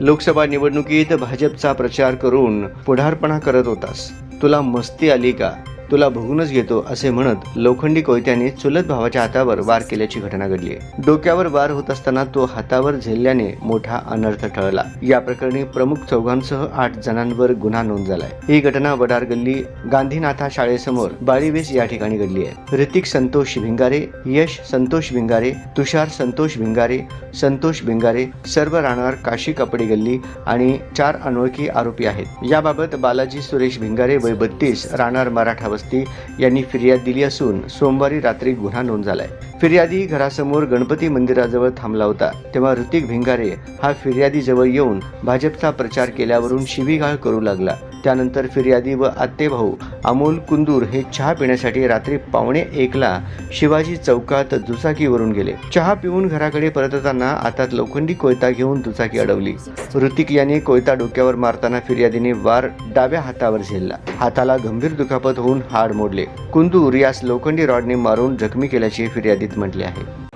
लोकसभा निवडणुकीत भाजपचा प्रचार करून पुढारपणा करत होतास. तुला मस्ती आली का? तुला भोगूनच घेतो असे म्हणत लोखंडी कोयत्याने चुलत भावाच्या हातावर वार केल्याची घटना घडली. आहे डोक्यावर वार होत असताना तो हातावर झेलल्याने मोठा अनर्थ ठळला या प्रकरणी प्रमुख चौघांसह आठ जणांवर गुन्हा नोंद झालाय. ही घटना वडार गल्ली गांधीनाथा शाळेसमोर बाळीवेस या ठिकाणी घडली आहे. ऋतिक संतोष भिंगारे यश संतोष भिंगारे तुषार संतोष भिंगारे संतोष भिंगारे सर्व राहणार काशी कपडे गल्ली आणि चार अनोळखी आरोपी आहेत. याबाबत बालाजी सुरेश भिंगारे वय बत्तीस राहणार मराठा वस्ती यांनी फिर्याद दिली असून सोमवारी रात्री गुन्हा नोंद झालाय. फिर्यादी घरासमोर गणपती मंदिराजवळ थांबला होता. तेव्हा ऋतिक भिंगारे हा फिर्यादीजवळ येऊन भाजपचा प्रचार केल्यावरून शिवीगाळ करू लागला. त्यानंतर फिर्यादी व आत्तेभाऊ अमोल कुंदूर हे चहा पिण्यासाठी रात्री पावणे एकला शिवाजी चौकात दुचाकीवरून गेले. चहा पिऊन घराकडे परतताना आता लोखंडी कोयता घेऊन दुचाकी अडवली. ऋतिक याने कोयता डोक्यावर मारताना फिर्यादीने वार डाव्या हातावर झेलला. हाताला गंभीर दुखापत होऊन हाड मोडले. कुंदूर यास लोखंडी रॉडने मारून जखमी केल्याची फिर्यादी म्हटले आहे.